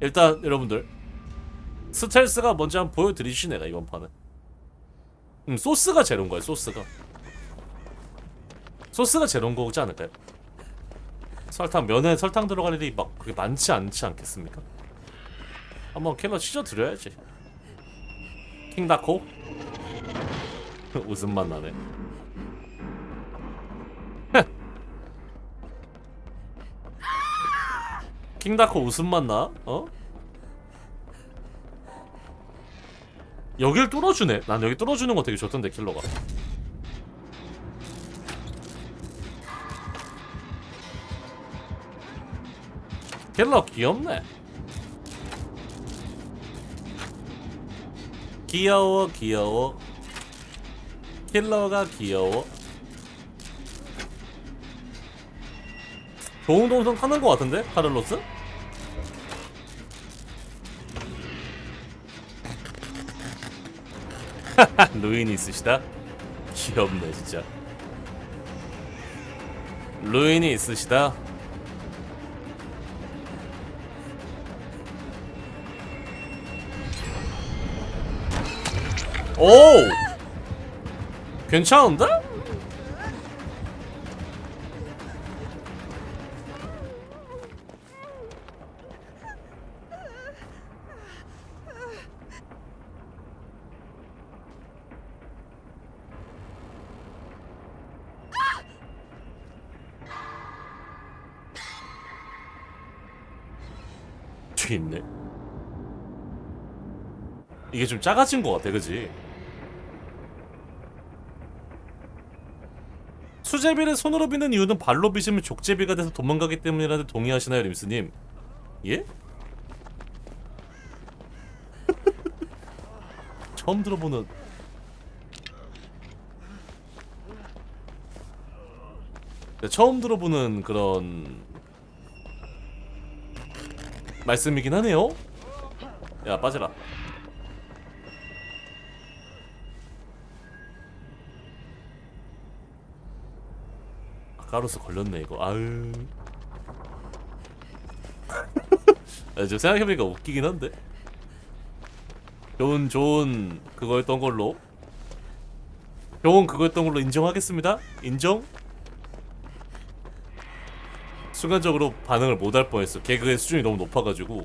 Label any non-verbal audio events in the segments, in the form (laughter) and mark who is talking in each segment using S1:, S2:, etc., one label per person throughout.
S1: 일단 여러분들 스텔스가 뭔지 한번 보여드리시 내가 이번 판은. 음 소스가 제로인 거야 소스가. 소스가 제로인 거지 않을까요? 설탕 면에 설탕 들어갈 일이 막 그렇게 많지 않지 않겠습니까? 한번 킬러 치져 드려야지. 킹다코? (laughs) 웃음만 나네 킹다코 웃음만 나? 어? 여길 뚫어주네. 난 여기 뚫어주는 거 되게 좋던데 킬러가. 킬러 귀엽네. 귀여워 귀여워. 킬러가 귀여워. 좋은 동선 타는 거 같은데 카를로스? (laughs) 루인이 있으시다? 귀엽네 진짜 루인이 있으시다? 오! 괜찮은데? 뒤에 있네 이게 좀 작아진 것 같아 그지? 수제비를 손으로 비는 이유는 발로 비시면 족제비가 돼서 도망가기 때문이라는데 동의하시나요 림스님? 예? (laughs) 처음 들어보는 네, 처음 들어보는 그런 말씀이긴 하네요. 야 빠져라. 아까로서 걸렸네 이거. 아유. 아, 지금 생각해보니까 웃기긴 한데. 좋은 좋은 그거였던 걸로. 좋은 그거였던 걸로 인정하겠습니다. 인정. 순간적으로 반응을 못 할 뻔했어. 개그의 수준이 너무 높아가지고.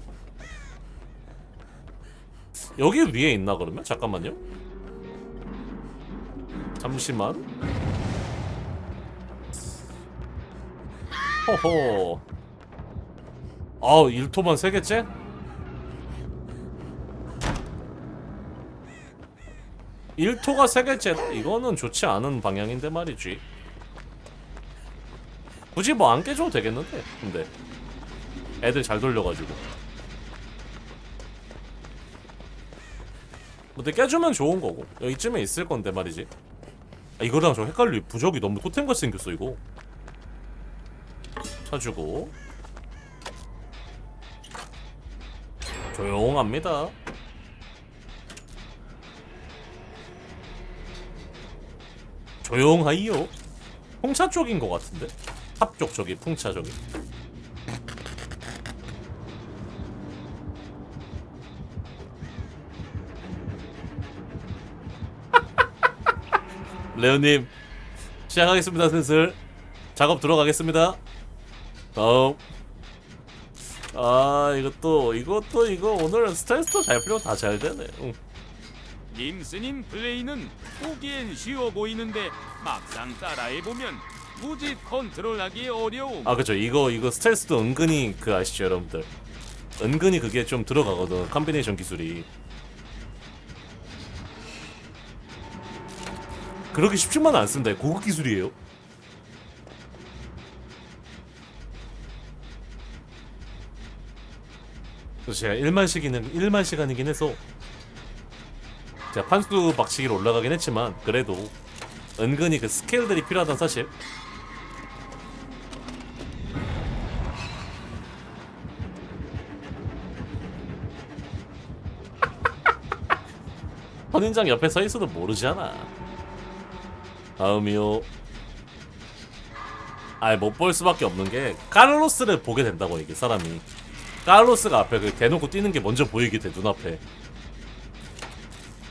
S1: 여기 위에 있나 그러면? 잠깐만요. 잠시만. 호호. 아우 1토만 3개째? 일토가 3개째 이거는 좋지 않은 방향인데 말이지 굳이 뭐 안 깨줘도 되겠는데? 근데. 애들 잘 돌려가지고. 근데 깨주면 좋은 거고. 여기쯤에 있을 건데 말이지. 아, 이거랑 저 헷갈려 부적이 너무 토템같이 생겼어 이거. 쳐주고. 조용합니다. 조용하이요. 풍차 쪽인 것 같은데 탑쪽 저기 풍차 저기 (laughs) 레오님 시작하겠습니다 슬슬. 작업 들어가겠습니다. 다음. 아 이것도 이것도 이거 오늘 스트레스도 잘 풀려 다 잘 되네. 응.
S2: 님스님 플레이는 보기엔 쉬워 보이는데 막상 따라해보면 무지 컨트롤하기 어려움.
S1: 아 그죠 이거 이거 스트레스도 은근히 그 아시죠 여러분들? 은근히 그게 좀 들어가거든 컴비네이션 기술이. 그렇게 쉽지만은 않습니다. 고급 기술이에요. 그래서 제가 1만 시기는 1만 시간이긴 해서 제가 판수 박치기로 올라가긴 했지만 그래도 은근히 그 스케일들이 필요하다는 사실 선인장 옆에 서 있어도 모르잖아. 다음이요. 아이 못볼 수밖에 없는 게 카를로스를 보게 된다고 이게 사람이. 카를로스가 앞에 그 대놓고 뛰는 게 먼저 보이게 돼 눈앞에.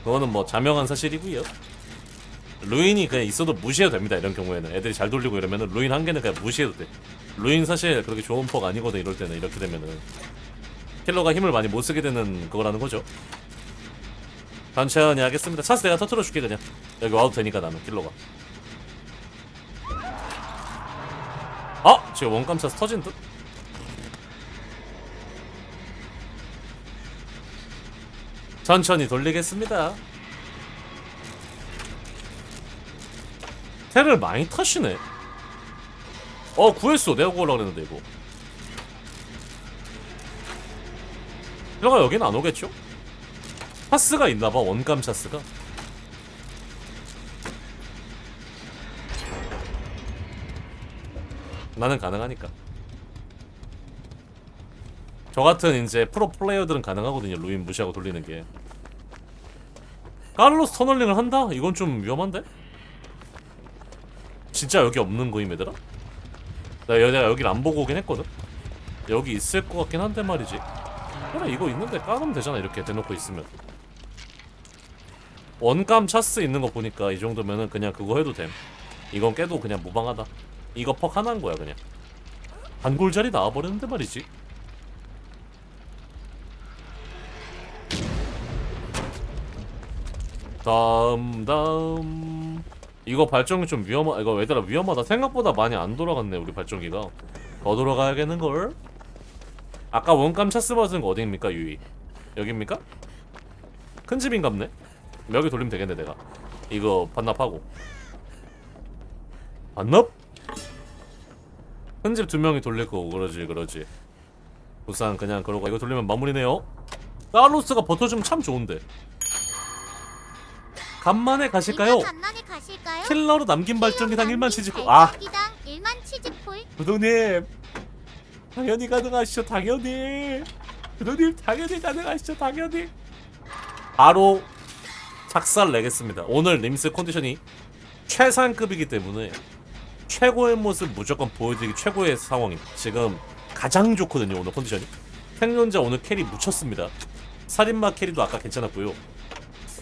S1: 그거는 뭐 자명한 사실이고요. 루인이 그냥 있어도 무시해도 됩니다 이런 경우에는. 애들이 잘 돌리고 이러면은 루인 한 개는 그냥 무시해도 돼. 루인 사실 그렇게 좋은 퍽 아니거든 이럴 때는 이렇게 되면은. 킬러가 힘을 많이 못 쓰게 되는 그거라는 거죠 천천히 하겠습니다. 차스 내가 터트려 줄게 그냥. 여기 와도 되니까 나는 킬러가. 아! 지금 원감 차스 터진 듯? 천천히 돌리겠습니다. 테를 많이 타시네. 어 구했어. 내가 구하려고 그랬는데 이거. 힐러가 여긴 안 오겠죠? 차스가 있나봐 원감 차스가 나는 가능하니까 저 같은 이제 프로 플레이어들은 가능하거든요 루인 무시하고 돌리는 게 카를로스 터널링을 한다? 이건 좀 위험한데? 진짜 여기 없는 거임 얘들아? 나 여- 내가 여길 안 보고 오긴 했거든? 여기 있을 것 같긴 한데 말이지 그래 이거 있는데 까면 되잖아 이렇게 대놓고 있으면 원감 차스 있는 거 보니까 이 정도면은 그냥 그거 해도 됨. 이건 깨도 그냥 무방하다. 이거 퍽 하나인 거야 그냥. 반골짜리 나와버렸는데 말이지. 다음 다음. 이거 발전기 좀 위험하 이거 얘들아 위험하다. 생각보다 많이 안 돌아갔네 우리 발전기가. 더 돌아가야겠는걸? 아까 원감 차스 받은 거 어디입니까 유이? 여기입니까? 큰 집인갑네 여기 돌리면 되겠네 내가. 이거 반납하고. 반납? 큰 집 두 명이 돌릴 거고 그러지 그러지. 우선 그냥 그러고 이거 돌리면 마무리네요. 카로스가 버텨주면 참 좋은데. 간만에 가실까요?
S3: 간만에 가실까요?
S1: 킬러로 남긴 발전기당 1만 치즈코 아!
S3: 1만 치즈콜
S1: 부도님! 당연히 가능하시죠 당연히! 부도님 당연히 가능하시죠 당연히! 바로 작살 내겠습니다 오늘 림스 컨디션이 최상급이기 때문에 최고의 모습 무조건 보여드리기 최고의 상황이 지금 가장 좋거든요 오늘 컨디션이 생존자 오늘 캐리 묻혔습니다 살인마 캐리도 아까 괜찮았고요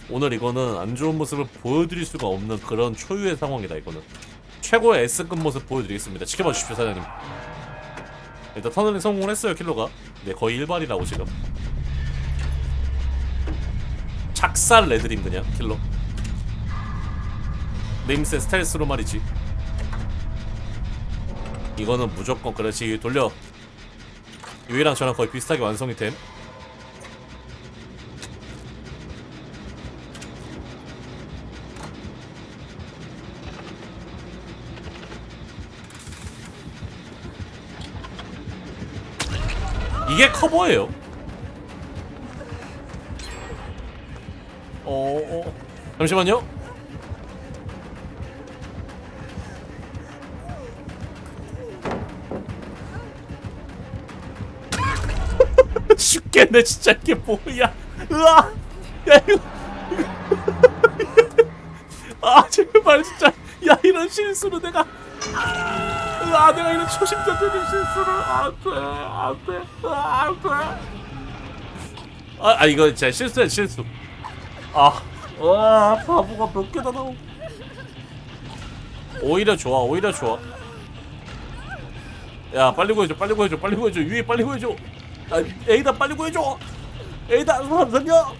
S1: 오늘 이거는 안 좋은 모습을 보여드릴 수가 없는 그런 초유의 상황이다 이거는 최고의 S급 모습 보여드리겠습니다. 지켜봐 주십시오 사장님. 일단 터널링 성공을 했어요 킬로가. 네 거의 일발이라고 지금. 작살 레드림 그냥 킬러. 림스 스텔스로 말이지. 이거는 무조건 그렇지 돌려. 유이랑 저랑 거의 비슷하게 완성이 됨. 이게 커버예요. 어, 어. 잠시만요. (laughs) 죽겠네 진짜 이게 뭐야? 으아! 야 이거 (laughs) 아 제발 진짜 야 이런 실수로 내가 아 내가 이런 초심자 들인 실수를 안돼 안돼 안돼 아, 아 이거 진짜 실수야 실수 아 와 바보가 몇 개나 나오. 오히려 좋아 오히려 좋아. 야 빨리 구해줘 빨리 구해줘 빨리 구해줘. 유이 빨리 구해줘. 아, 에이다 빨리 구해줘. 에이다 사람 살려.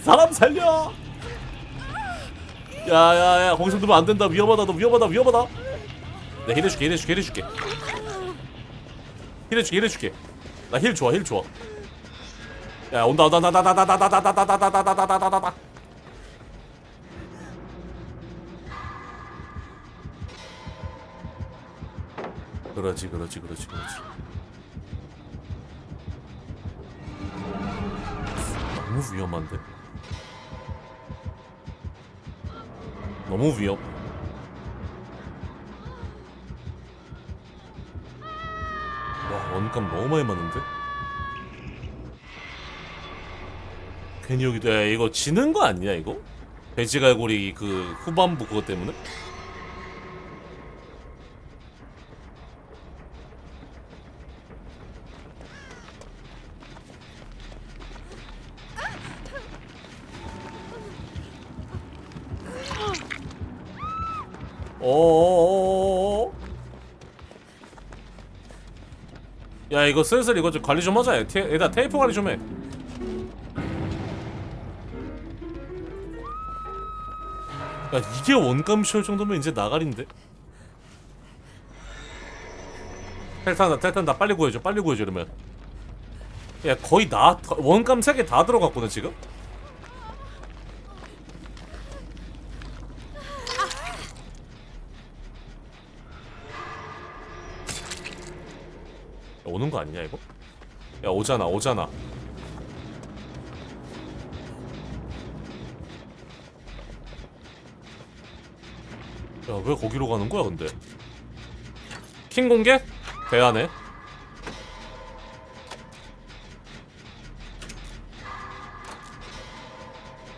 S1: 사람 살려. 야야야 거기서 두면 안 된다. 위험하다 너 위험하다 위험하다. 내 힐해줄게 힐해줄게 힐해줄게. 힐해줄게 힐해줄게. 나 힐 좋아 힐 좋아 야 온다 온다 온다 온다 온다 온다 온다 온다 온다 온다 온다 온다 온다 온다 그렇지 그렇지 그렇지 그렇지 너무 위험한데 너무 위험. 와 원감 너무 많이 맞는데? 괜히 여기다 야, 이거 지는 거 아니냐 이거? 돼지갈고리 그 후반부 그거 때문에? 어, 어, 어, 어 야 이거 슬슬 이거 좀 관리 좀 하자 얘. 테- 테이프 관리 좀해 야 이게 원감 시올 정도면 이제 나가린데. 텔탄다 텔탄다 빨리 구해줘 빨리 구해줘 이러면. 야 거의 나 원감 세개다 들어갔거든 지금. 야, 오는 거 아니냐 이거? 야 오잖아 오잖아 야 왜 거기로 가는 거야 근데? 킹 공개? 대안에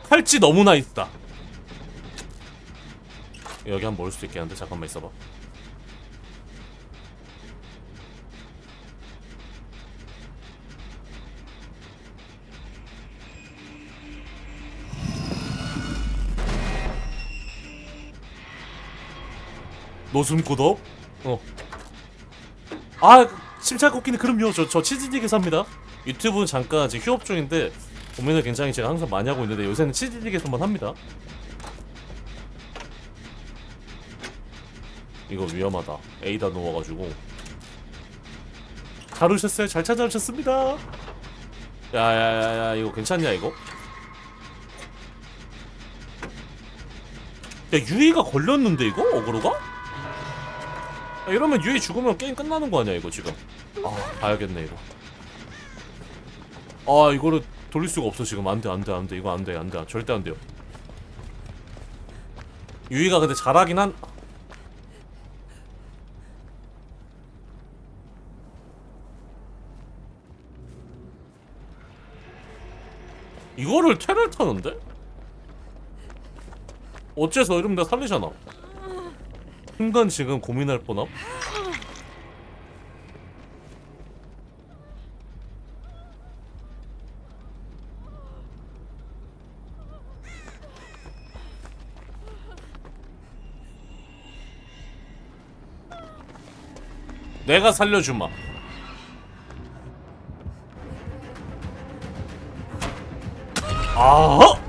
S1: 팔찌 너무나 있다. 여기 한번 올 수도 있겠는데? 잠깐만 있어봐 노순 구독? 어. 아, 침착 걷기는 그럼요. 저, 저 치즈디게 삽니다. 유튜브는 잠깐 지금 휴업 중인데, 고민을 굉장히 제가 항상 많이 하고 있는데, 요새는 치즈디게서만 합니다. 이거 위험하다. 에이다 누워가지고. 잘 오셨어요? 잘 찾아오셨습니다. 야야야야, 이거 괜찮냐, 이거? 야, 유이가 걸렸는데, 이거? 어그로가? 야, 이러면 유이 죽으면 게임 끝나는 거 아니야 이거 지금? 아 봐야겠네 이거. 아 이거를 돌릴 수가 없어 지금. 안돼 안돼 안돼. 이거 안돼 안돼. 절대 안 돼요. 유이가 근데 잘하긴 한 이거를 테를 타는데? 어째서 이러면 내가 살리잖아 순간 지금 고민할 뻔함. 내가 살려주마. 아!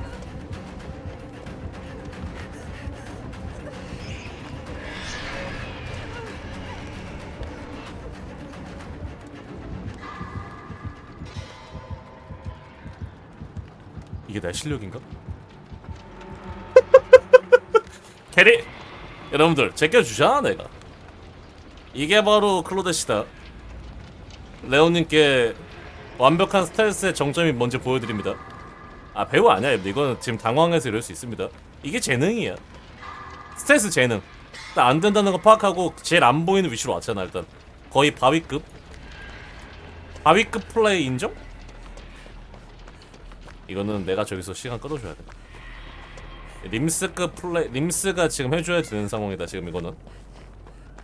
S1: 이게 내 실력인가? (laughs) 캐리! 여러분들 제껴주잖아 내가. 이게 바로 클로데시다. 레오님께 완벽한 스텔스의 정점이 뭔지 보여드립니다. 아 배우 아니야 이거는 지금 당황해서 이럴 수 있습니다. 이게 재능이야. 스텔스 재능. 딱 안 된다는 거 파악하고 제일 안 보이는 위치로 왔잖아 일단. 거의 바위급? 바위급 플레이 인정? 이거는 내가 저기서 시간 끌어줘야 돼. 림스급 플레이 림스가 지금 해줘야 되는 상황이다 지금 이거는.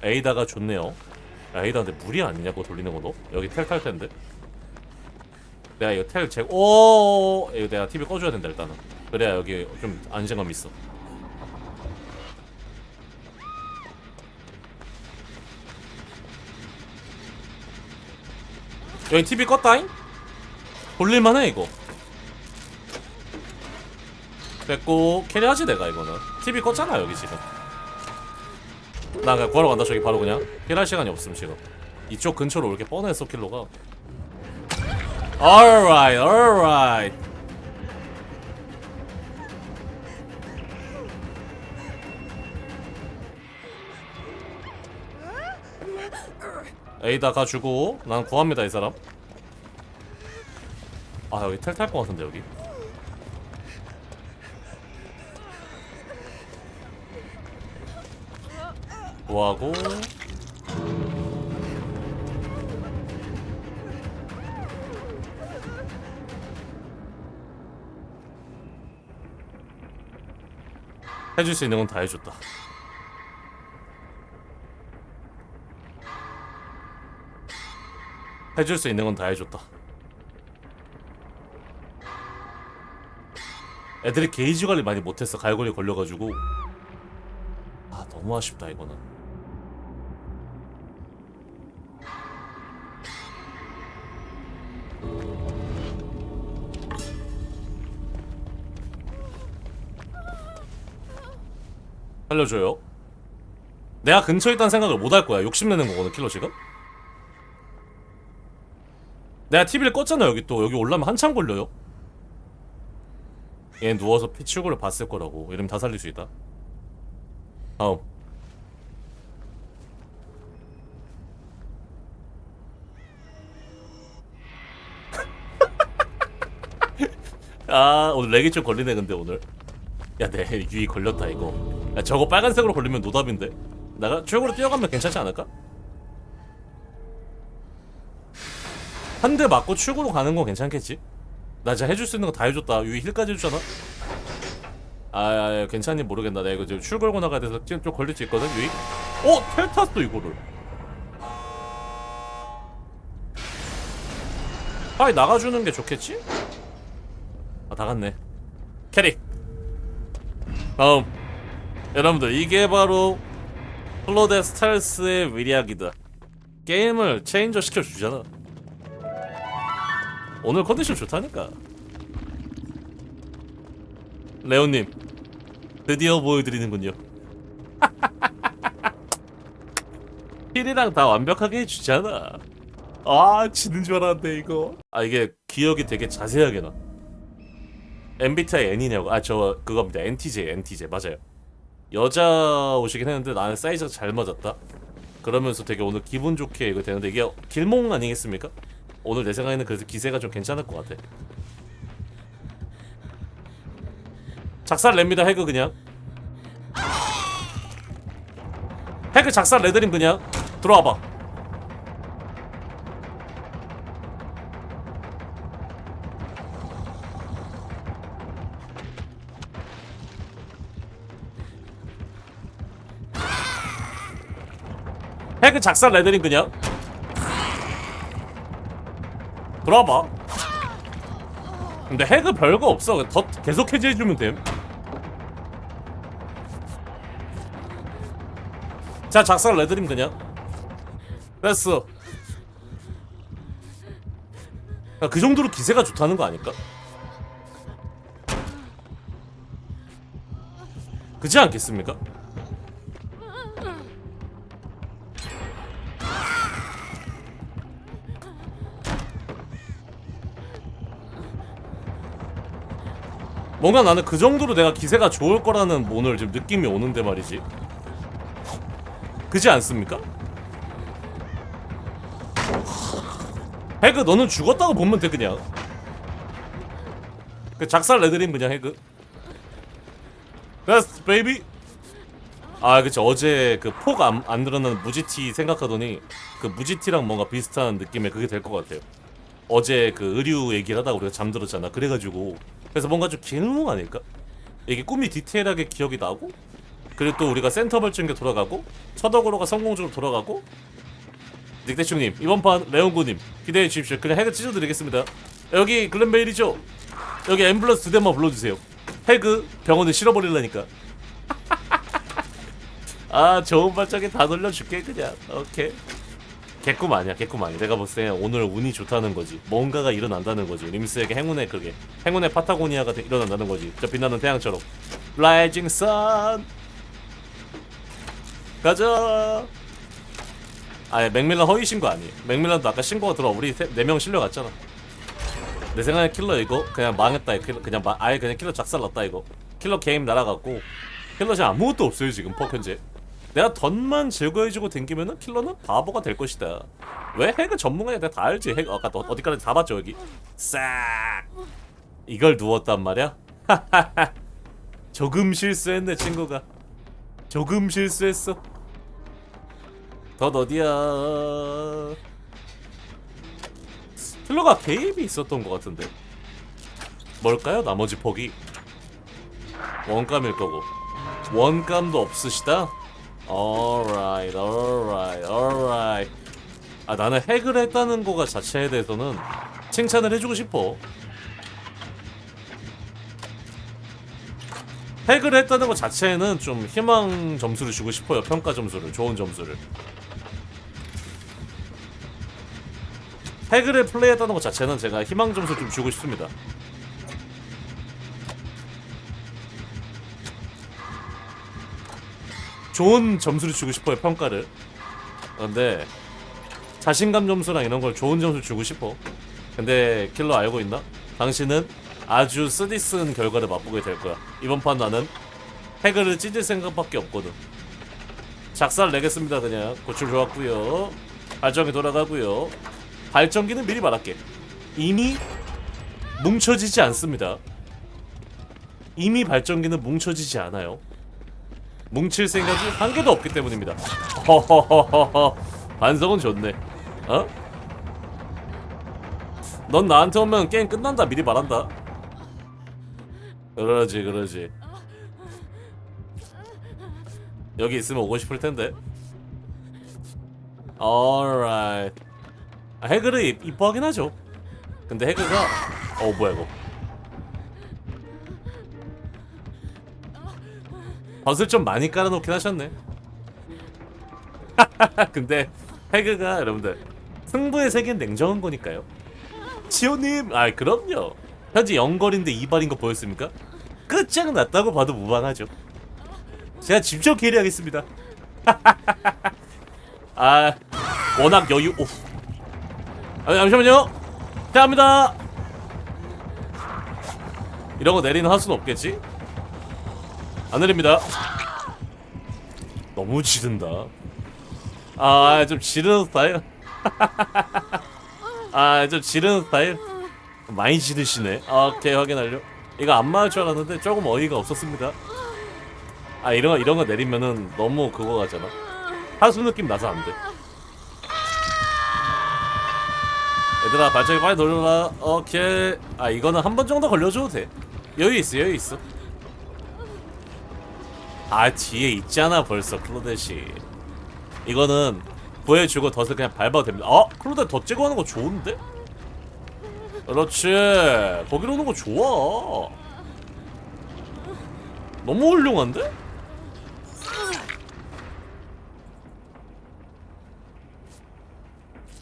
S1: 에이다가 좋네요. 야, 에이다 근데 무리 아니냐고 돌리는 거도 여기 텔 탈 텐데. 내가 이거 텔 제. 오 이거 내가 TV 꺼줘야 된다 일단은. 그래야 여기 좀 안정감 있어. 여기 TV 껐다잉? 돌릴만해 이거. 됐고 캐리하지 내가 이거는. TV 껐잖아 여기 지금. 나 그냥 구하러 간다 저기 바로 그냥. 캐리할 시간이 없음 지금. 이쪽 근처로 올게 뻔했어 킬로가? Alright alright. 에이다 가주고 난 구합니다 이 사람. 아 여기 텔탈 것 같은데 여기 구하고 해줄 수 있는 건 다 해줬다. 해줄 수 있는 건 다 해줬다. 애들이 게이지 관리 많이 못했어 갈고리 걸려가지고. 아 너무 아쉽다 이거는 살려줘요? 내가 근처에 있다는 생각을 못 할 거야. 욕심내는 거거든 킬러 지금? 내가 TV를 껐잖아 여기 또. 여기 올라면 한참 걸려요. 얘 누워서 피치고를 봤을 거라고. 이러면 다 살릴 수 있다. 다음. (laughs) 아 오늘 렉이 좀 걸리네 근데 오늘. 야내 유이 걸렸다 이거 야 저거 빨간색으로 걸리면 노답인데? 나가 최고로 뛰어가면 괜찮지 않을까? 한 대 맞고 출구로 가는 건 괜찮겠지? 나 진짜 해줄 수 있는 거 다 해줬다. 유이 힐까지 해주잖아. 아, 아, 아 괜찮니? 모르겠다 내가 이거 지금 출 걸고 나가야 돼서 지금 좀 걸릴 수 있거든 유이. 어? 텔 탔어 이거를. 빨리 나가주는 게 좋겠지? 아 나갔네. 캐릭. 다음 여러분들 이게 바로 플로데 스타일스의 위력이다 게임을 체인저 시켜주잖아. 오늘 컨디션 좋다니까. 레오님 드디어 보여드리는군요. (laughs) 힐이랑 다 완벽하게 해주잖아. 아 지는 줄 알았는데 이거. 아 이게 기억이 되게 자세하게 나 MBTI N이냐고. 아 저 그겁니다. NTJ NTJ 맞아요 여자 옷이긴 했는데 나는 사이즈가 잘 맞았다. 그러면서 되게 오늘 기분 좋게 이거 되는데 이게 길몽 아니겠습니까? 오늘 내 생각에는 그래서 기세가 좀 괜찮을 것 같아. 작살 냅니다 해그 그냥. 해그 작살 내드림 그냥. 들어와봐 작살 내드림 그냥. 들어와봐. 근데 해그 별거 없어. 더 계속 해제해주면 됨. 자 작살 내드림 그냥. 됐어. 야, 그 정도로 기세가 좋다는 거 아닐까? 그지 않겠습니까? 뭔가 나는 그 정도로 내가 기세가 좋을 거라는 오늘 지금 느낌이 오는데 말이지. 그지 않습니까? 해그 너는 죽었다고 보면 돼 그냥. 그 작살 내드림 그냥 해그. 됐어 베이비. 아 그치 어제 그 폭 안 안 늘어나는 무지티 생각하더니 그 무지티랑 뭔가 비슷한 느낌의 그게 될 것 같아요. 어제 그 의류 얘기를 하다가 우리가 잠들었잖아. 그래가지고 그래서 뭔가 좀 길몽 아닐까? 이게 꿈이 디테일하게 기억이 나고 그리고 또 우리가 센터 발전기 돌아가고 서덕으로가 성공적으로 돌아가고 닉대충님 이번 판 레온구님 기대해 주십시오. 그냥 해그 찢어드리겠습니다. 여기 글렌베일이죠? 여기 앰뷸런스 두 대만 불러주세요. 해그 병원에 실어버리려니까. (laughs) 아 좋은 발전기 다 돌려줄게 그냥 오케이. 개꿈 아니야 개꿈 아니야. 내가 봤을 때 오늘 운이 좋다는 거지. 뭔가가 일어난다는 거지. 림스에게 행운의 그게 행운의 파타고니아가 되- 일어난다는 거지. 저 빛나는 태양처럼. 라이징 선 가자. 아예 맥밀런 허위 신고 아니에요. 맥밀런도 아까 신고가 들어와. 우리 네 명 실려갔잖아. 내 생각에 킬러 이거 그냥 망했다. 킬러 그냥 마, 아예 그냥 킬러 작살났다 이거. 킬러 게임 날아갔고. 킬러 지금 아무것도 없어요 지금. 퍼 현재 내가 던만 제거해주고 댕기면은 킬러는 바보가 될 것이다. 왜 해그 전문가야 내가 다 알지. 해그 아까 너 어디까지 다 봤죠 여기. 싹 이걸 누웠단 말이야. (laughs) 조금 실수했네 친구가. 조금 실수했어. 덧 어디야? 킬러가 개입이 있었던 것 같은데. 뭘까요? 나머지 폭이 원감일 거고 원감도 없으시다. Alright, alright, alright. 아 나는 핵을 했다는 거가 자체에 대해서는 칭찬을 해주고 싶어. 핵을 했다는 것 자체는 좀 희망 점수를 주고 싶어요. 평가 점수를, 좋은 점수를. 핵을 플레이했다는 것 자체는 제가 희망 점수 좀 주고 싶습니다. 좋은 점수를 주고 싶어요. 평가를. 그런데 자신감 점수랑 이런 걸 좋은 점수 주고 싶어. 근데 킬러 알고 있나? 당신은 아주 쓰디쓴 결과를 맛보게 될 거야. 이번 판 나는 해그를 찢을 생각밖에 없거든. 작살 내겠습니다 그냥. 고출 좋았고요. 발전기 돌아가고요. 발전기는 미리 말할게. 이미 뭉쳐지지 않습니다. 이미 발전기는 뭉쳐지지 않아요. 뭉칠 생각이 한 개도 없기 때문입니다. 허허허허허. 반성은 좋네. 어? 넌 나한테 오면 게임 끝난다 미리 말한다. 그러지 그러지. 여기 있으면 오고 싶을 텐데. alright. 아, 해그를 이- 이뻐하긴 하죠. 근데 해그가 어 뭐야 이거. 덫을 좀 많이 깔아놓긴 하셨네. (laughs) 근데 해그가 여러분들 승부의 세계는 냉정한 거니까요. 지호님, 아 그럼요. 현재 영거리인데 이발인 거 보였습니까? 끝장 났다고 봐도 무방하죠. 제가 직접 캐리하겠습니다. (laughs) 아, 워낙 여유. 오. 아, 잠시만요. 대합니다. 이런 거 내리는 할 수는 없겠지? 안 내립니다. 너무 지른다. 아, 좀 지르는 스타일. (laughs) 아, 좀 지르는 스타일. 많이 지르시네. 아, 오케이 확인하려. 이거 안 맞을 줄 알았는데 조금 어이가 없었습니다. 아, 이런 거 이런 거 내리면은 너무 그거 같잖아. 하수 느낌 나서 안 돼. 얘들아 발전기 빨리 돌려라. 오케이. 아, 이거는 한 번 정도 걸려줘도 돼. 여유 있어, 여유 있어. 아, 뒤에 있잖아 벌써 클로데시. 이거는 구해주고 덫을 그냥 밟아도 됩니다. 어? 클로데 덫 찍어 하는 거 좋은데? 그렇지. 거기로 오는 거 좋아. 너무 훌륭한데?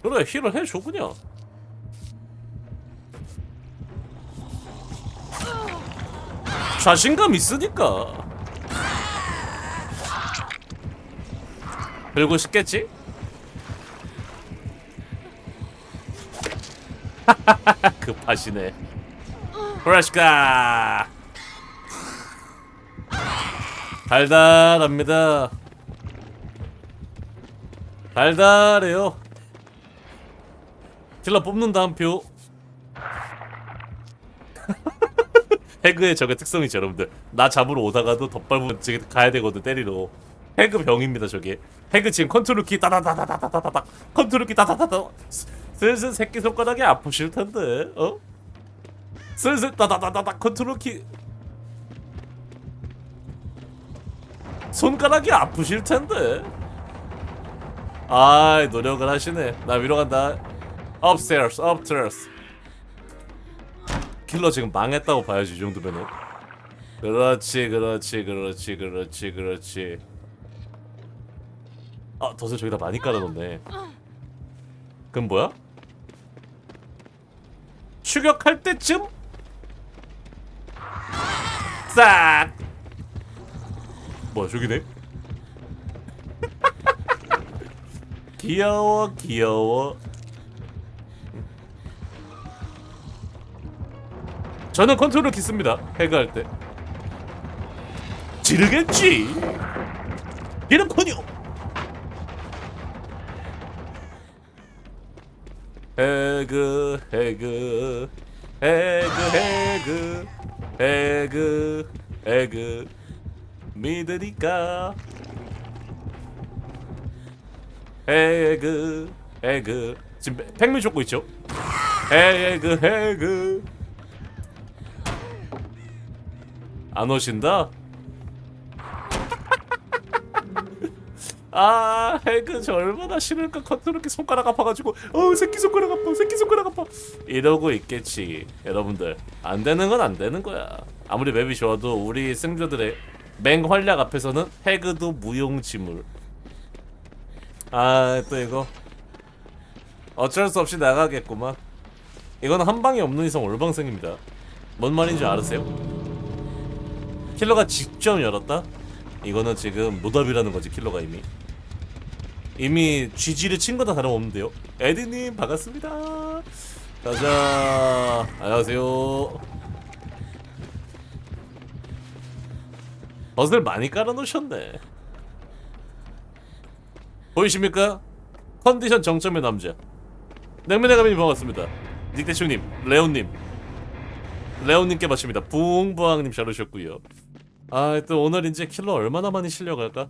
S1: 그래 힐을 해줘 그냥. 자신감 있으니까. 들고 싶겠지? (laughs) 급하시네. 브라시카. 달달합니다. 달달해요. 킬러 뽑는다 한 표. (laughs) 해그의 저게 특성이죠 여러분들 나 잡으러 오다가도 저기 가야 되거든 때리러 해그 병입니다 저게. 해그 지금 컨트롤 키 따다다다다다다다 컨트롤 키 따다다다. 스- 슬슬 새끼 손가락이 아프실 텐데 어? 슬슬 따다다다다 컨트롤 키. 손가락이 아프실 텐데. 아이 노력을 하시네. 나 위로 간다. Upstairs upstairs. 킬러 지금 망했다고 봐야지 이 정도면은. 그렇지 그렇지 그렇지 그렇지 그렇지 아 덫을 저기다 많이 깔아놓네 그럼 뭐야? 추격할 때쯤? 싹 뭐야 저기네? (laughs) 귀여워 귀여워 저는 컨트롤 키 씁니다. 해그할 때. 지르겠지. 이런커녕. 해그 해그 해그 해그 해그 해그 믿으니까 해그 해그 지금 팽미 쫓고 있죠? 해그 해그 안 오신다? 아 해그 저 얼마나 싫을까. 컨트롤 키 손가락 아파가지고. 어 새끼 손가락 아파 새끼 손가락 아파. 이러고 있겠지 여러분들. 안 되는 건 안 되는 거야. 아무리 맵이 좋아도 우리 승자들의 맹 활약 앞에서는 해그도 무용지물. 아 또 이거. 어쩔 수 없이 나가겠구만. 이거는 한 방에 없는 이상 올방생입니다. 뭔 말인지 알으세요? 킬러가 직접 열었다? 이거는 지금 노답이라는 거지 킬러가 이미 이미 GG를 친 거나 다름없는데요. 에디님 반갑습니다. 가자. 안녕하세요. 버스를 많이 깔아놓으셨네. 보이십니까? 컨디션 정점의 남자. 냉면의 가민님 반갑습니다. 닉대충님 레온님. 레온님께 바칩니다. 부웅부왕님 잘 오셨고요. 아또 오늘 이제 킬러 얼마나 많이 실려갈까?